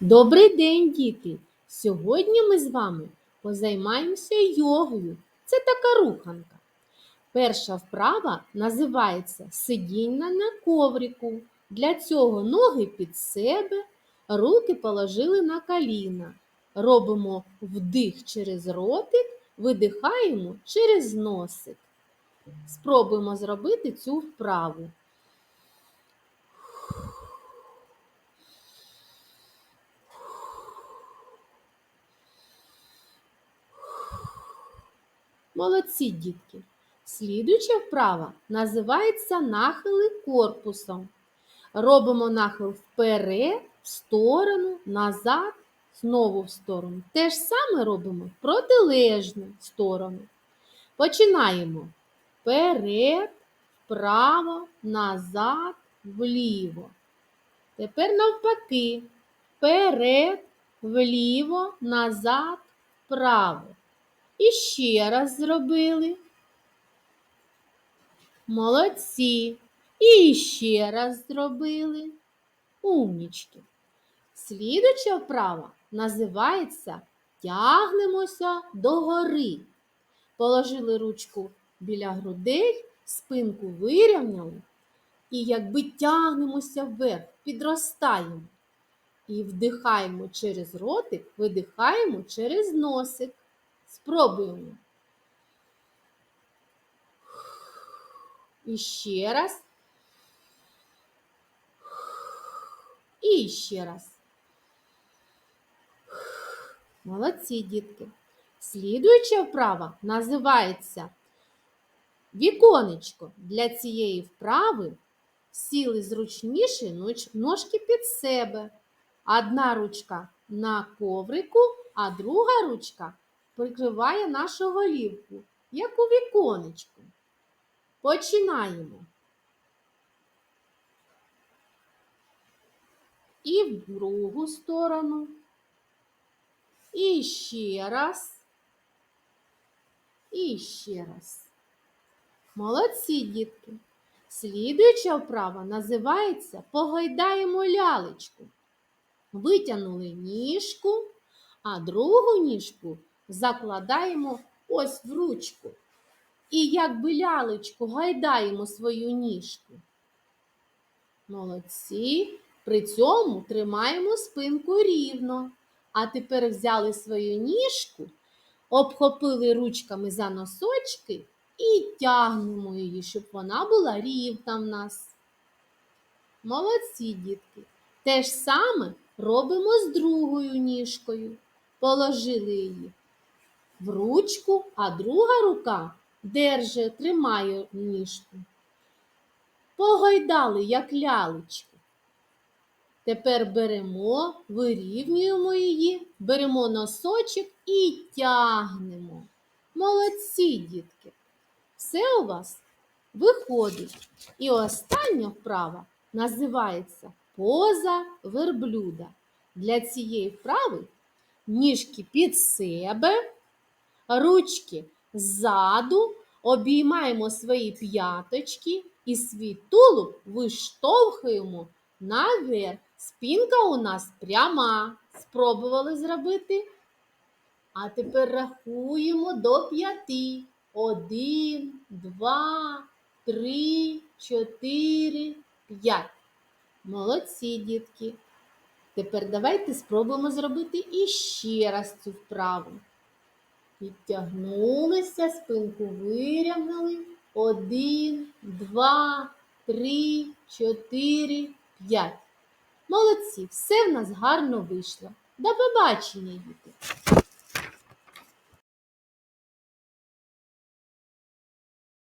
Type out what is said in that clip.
Добрий день, діти! Сьогодні ми з вами позаймаємося йогою. Це така руханка. Перша вправа називається сидіння на коврику. Для цього ноги під себе, руки положили на коліна. Робимо вдих через ротик, видихаємо через носик. Спробуємо зробити цю вправу. Молодці, дітки! Слідуюча вправа називається нахили корпусом. Робимо нахил вперед, в сторону, назад, знову в сторону. Те ж саме робимо в протилежну сторону. Починаємо вперед, вправо, назад, вліво. Тепер навпаки. Вперед, вліво, назад, вправо. І ще раз зробили. Молодці. І ще раз зробили. Умнічки. Слідуча вправа називається Тягнемося догори. Положили ручку біля грудей, спинку вирівняли і якби тягнемося вверх, підростаємо. І вдихаємо через ротик, видихаємо через носик. Спробуємо. І ще раз. І ще раз. Молодці, дітки. Слідуюча вправа називається віконечко. Для цієї вправи сіли зручніше ножки під себе. Одна ручка на коврику, а друга ручка прикриває нашу голівку, як у віконечку. Починаємо. І в другу сторону. І ще раз. І ще раз. Молодці, дітки. Слідуюча вправа називається Погойдаємо лялечку. Витягнули ніжку, а другу ніжку закладаємо ось в ручку. І як би лялечку гайдаємо свою ніжку. Молодці. При цьому тримаємо спинку рівно. А тепер взяли свою ніжку, обхопили ручками за носочки і тягнемо її, щоб вона була рівна в нас. Молодці, дітки. Те ж саме робимо з другою ніжкою. Положили її в ручку, а друга рука держи, тримає ніжку. Погойдали, як лялечку. Тепер беремо, вирівнюємо її, беремо носочок і тягнемо. Молодці, дітки! Все у вас виходить. І остання вправа називається поза верблюда. Для цієї вправи ніжки під себе, ручки ззаду, обіймаємо свої п'яточки і свій тулуб виштовхуємо наверх. Спінка у нас пряма. Спробували зробити. А тепер рахуємо до п'яти. Один, два, три, чотири, п'ять. Молодці, дітки. Тепер давайте спробуємо зробити іще раз цю вправу. Підтягнулися, спинку вирягнули. Один, два, три, чотири, п'ять. Молодці, все в нас гарно вийшло. До побачення, діти!